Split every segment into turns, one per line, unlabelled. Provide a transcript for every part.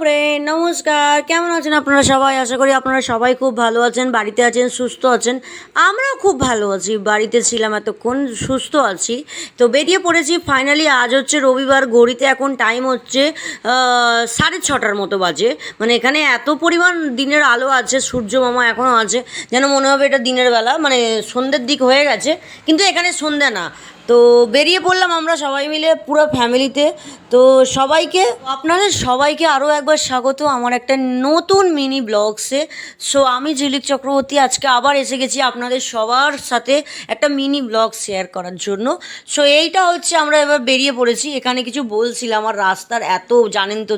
Friend নমস্কার। কেমন আছেন আপনারা সবাই? আশা করি আপনারা সবাই খুব ভালো আছেন, বাড়িতে আছেন, সুস্থ আছেন। আমরাও খুব ভালো আছি, বাড়িতে ছিলাম এতক্ষণ, সুস্থ আছি। তো বেরিয়ে পড়েছি ফাইনালি আজ হচ্ছে রবিবার, ঘড়িতে এখন টাইম হচ্ছে সাড়ে ছটার মতো বাজে। মানে এখানে এত পরিমাণ দিনের আলো আছে, সূর্য মামা এখনও আছে, যেন মনে হবে এটা দিনের বেলা। মানে সন্ধ্যের দিক হয়ে গেছে, কিন্তু এখানে সন্ধ্যা না। তো বেরিয়ে পড়লাম আমরা সবাই মিলে পুরো ফ্যামিলিতে। তো সবাইকে, আপনাদের সবাইকে আরও একবার স্বাগত আমার একটা নতুন মিনি ব্লগসে। সো আমি ঝিলিক চক্রবর্তী, আজকে আবার এসে গেছি আপনাদের সবার সাথে একটা মিনি ব্লগ শেয়ার করার জন্য। সো এইটা হচ্ছে আমরা এবার বেরিয়ে পড়েছি। এখানে কিছু বলছিলাম, আমার রাস্তার এত জানেন তো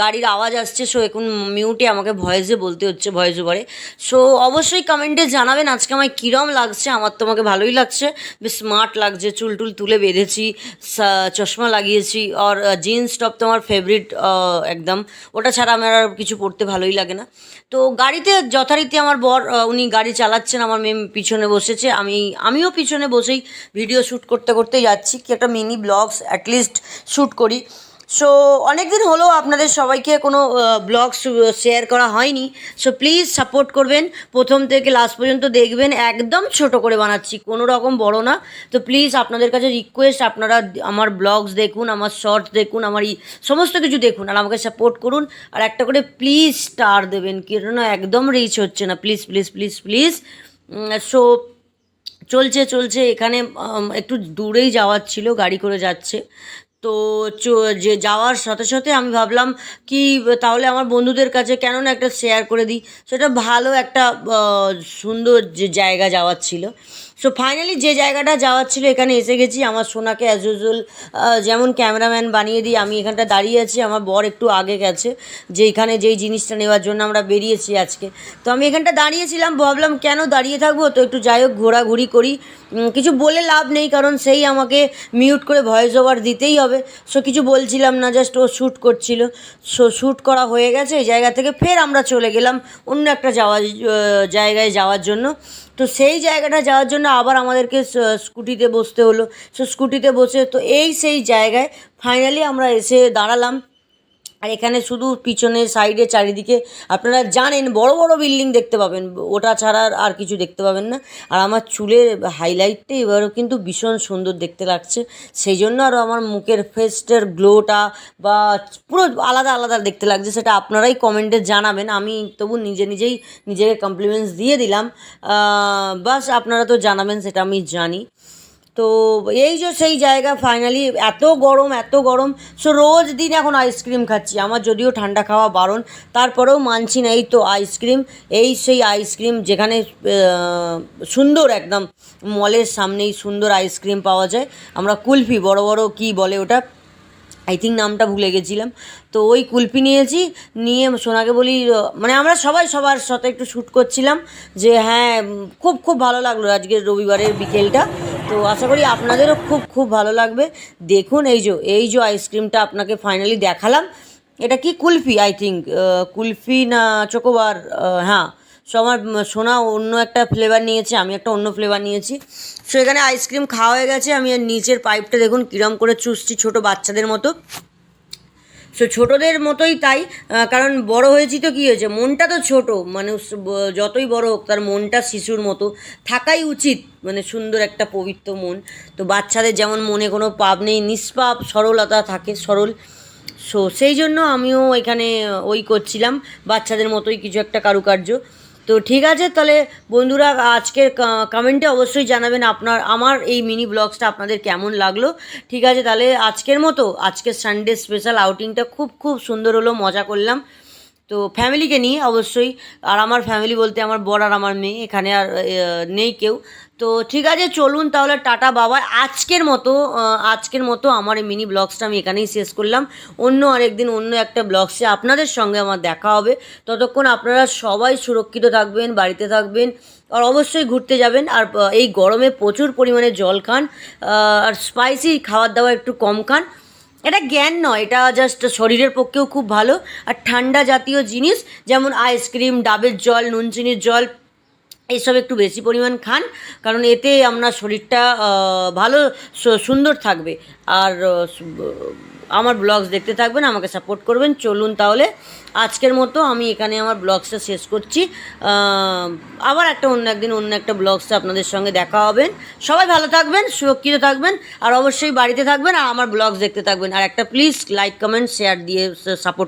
গাড়ির আওয়াজ আসছে সো এখন মিউটে আমাকে ভয়েসে বলতে হচ্ছে ভয়েস ওভারে সো অবশ্যই কমেন্টে জানাবেন আজকে আমায় কীরম লাগছে, আমার তোমাকে ভালোই লাগছে, বেশ স্মার্ট লাগছে। চুল টুল তুলে বেঁধেছি চশমা লাগিয়েছি, আর জিন্স টপ তো আমার ফেভারিট একদম। ওটা ছাড়া আমার আর কিছু পড়তে ভালোই লাগে না। তো গাড়িতে যথারীতি আমার বর উনি গাড়ি চালাচ্ছেন, আমার মেম পিছনে বসেছে। আমি, আমিও পিছনে বসেই ভিডিও শ্যুট করতে করতে যাচ্ছি। কি একটা mini vlogs at least shoot করি। সো অনেক দিন হলো আপনাদের সবাইকে কোনো ব্লগ শেয়ার করা হয়নি। সো প্লিজ সাপোর্ট করবেন। প্রথম থেকে লাস্ট পর্যন্ত দেখবেন। একদম ছোট করে বানাচ্ছি, কোনো রকম বড় না। তো প্লিজ আপনাদের কাছে রিকোয়েস্ট আপনারা আমার ব্লগস দেখুন, আমার শর্টস দেখুন, আমার এই সমস্ত কিছু দেখুন, আর আমাকে সাপোর্ট করুন। আর একটা করে প্লিজ স্টার দেবেন কেন একদম রিচ হচ্ছে না। Please please please please so চলছে চলছে। এখানে একটু দূরেই যাওয়ার ছিল, গাড়ি করে যাচ্ছে। তো যে যাওয়ার সাথে সাথে আমি ভাবলাম কি, তাহলে আমার বন্ধুদের কাছে কেন না একটা শেয়ার করে দিই। সেটা ভালো একটা সুন্দর যে জায়গা যাওয়ার ছিল। সো ফাইনালি যে জায়গাটা যাওয়ার ছিল, এখানে এসে গেছি। আমার সোনাকে অ্যাজ ইউজুয়াল যেমন ক্যামেরাম্যান বানিয়ে দিই, আমি এখানটা দাঁড়িয়ে আছি। আমার বর একটু আগে গেছে, যে এখানে যেই জিনিসটা নেওয়ার জন্য আমরা বেরিয়েছি আজকে। তো আমি এখানটা দাঁড়িয়েছিলাম, ভাবলাম কেন দাঁড়িয়ে থাকব? তো একটু যাই হোক, ঘোরাঘুরি করি। কিছু বলে লাভ নেই, কারণ সেই আমাকে মিউট করে ভয়েস ওভার দিতেই হবে। সো কিছু বলছিলাম না জাস্ট ও শ্যুট করছিল। সো শ্যুট করা হয়ে গেছে, এই জায়গা থেকে ফের আমরা চলে গেলাম অন্য একটা যাওয়ার জায়গায় যাওয়ার জন্য। তো সেই জায়গাটা যাওয়ার জন্য আবার আমাদেরকে স্কুটিতে বসতে হলো। সো স্কুটিতে বসে, তো এই সেই জায়গায় ফাইনালি আমরা এসে দাঁড়ালাম। আর এখানে শুধু পিছনে সাইডে চারিদিকে আপনারা জানেন, বড় বড় বিল্ডিং দেখতে পাবেন। ওটা ছাড়া আর- কিছু দেখতে পাবেন না। আর আমার চুলের হাইলাইটটা এবারও কিন্তু ভীষণ সুন্দর দেখতে লাগছে। সেই জন্য আরও আমার মুখের ফেস্টের গ্লোটা বা পুরো আলাদা আলাদা দেখতে লাগছে। সেটা আপনারাই কমেন্টে জানাবেন। আমি তবু নিজে নিজেই নিজেকে কমপ্লিমেন্টস দিয়ে দিলাম। বাস আপনারা তো জানাবেন, সেটা আমি জানি। তো এই যে সেই জায়গা ফাইনালি এত গরম এত গরম সো রোজ দিন এখন আইসক্রিম খাচ্ছি। আমার যদিও ঠান্ডা খাওয়া বারণ, তারপরেও মানছি না এই তো আইসক্রিম এই সেই আইসক্রিম যেখানে সুন্দর একদম মলের সামনেই সুন্দর আইসক্রিম পাওয়া যায়। আমরা কুলফি, বড় বড় কি বলে ওটা? আই থিঙ্ক নামটা ভুলে গেছিলাম। তো ওই কুলপি নিয়েছি, নিয়ে সোনাকে বলি মানে আমরা সবাই সবার সাথে একটু শ্যুট করছিলাম যে হ্যাঁ খুব খুব ভালো লাগল আজকের রবিবারের বিকেলটা। তো আশা করি আপনাদেরও খুব খুব ভালো লাগবে। দেখুন এই যে এই যে আইসক্রিমটা আপনাকে ফাইনালি দেখালাম। এটা কি কুলফি? আই থিঙ্ক কুলফি না চকোবার? হ্যাঁ। সো আমার সোনা অন্য একটা ফ্লেভার নিয়েছে, আমি একটা অন্য ফ্লেভার নিয়েছি। সো এখানে আইসক্রিম খাওয়া হয়ে গেছে, আমি আর নিচের পাইপটা দেখুন কিরম করে চুষছি ছোটো বাচ্চাদের মতো। সো ছোটোদের মতোই তাই কারণ বড় হয়েছি তো কী হয়েছে? মনটা তো ছোট মানুষ যতই বড় হোক, তার মনটা শিশুর মতো। থাকাই উচিত মানে সুন্দর একটা পবিত্র মন। তো বাচ্চাদের যেমন মনে কোনো পাপ নেই, নিষ্পাপ, সরলতা থাকে, সরল। সো সেই জন্য আমিও এখানে ওই করছিলাম। বাচ্চাদের মতোই কিছু একটা কারুকার্য। তো ঠিক আছে, তাহলে বন্ধুরা আজকের কমেন্টে অবশ্যই জানাবেন আপনার, আমার এই মিনি ব্লগসটা আপনাদের কেমন লাগল। ঠিক আছে, তাহলে আজকের মতো, আজকের সানডে স্পেশাল আউটিংটা খুব খুব সুন্দর হলো, মজা করলাম। তো ফ্যামিলিকে নিয়ে অবশ্যই, আর আমার ফ্যামিলি বলতে আমার বর আর আমার মেয়ে, এখানে আর নেই কেউ। তো ঠিক আছে, চলুন তাহলে টাটা বাবা আজকের মতো আজকের মতো আমার এই মিনি ব্লগসটা আমি এখানেই শেষ করলাম। অন্য আরেকদিন অন্য একটা ব্লগসে আপনাদের সঙ্গে আমার দেখা হবে। ততক্ষণ আপনারা সবাই সুরক্ষিত থাকবেন, বাড়িতে থাকবেন, আর অবশ্যই ঘুরতে যাবেন। আর এই গরমে প্রচুর পরিমাণে জল খান আর স্পাইসি খাবার দাবার একটু কম খান। এটা জ্ঞান নয়, এটা জাস্ট শরীরের পক্ষেও খুব ভালো। আর ঠান্ডা জাতীয় জিনিস, যেমন আইসক্রিম, ডাবের জল নুন চিনির জল, এইসব একটু বেশি পরিমাণ খান, কারণ এতে আপনার শরীরটা ভালো সুন্দর থাকবে। আর আমার ব্লগস দেখতে থাকবেন, আমাকে সাপোর্ট করবেন। চলুন তাহলে, আজকের মতো আমি এখানে আমার ব্লগসটা শেষ করছি। আবার একটা অন্য একদিন অন্য একটা ব্লগসে আপনাদের সঙ্গে দেখা হবেন সবাই ভালো থাকবেন, সুরক্ষিত থাকবেন, আর অবশ্যই বাড়িতে থাকবেন, আর আমার ব্লগস দেখতে থাকবেন। আর একটা প্লিজ লাইক কমেন্ট শেয়ার দিয়ে সাপোর্ট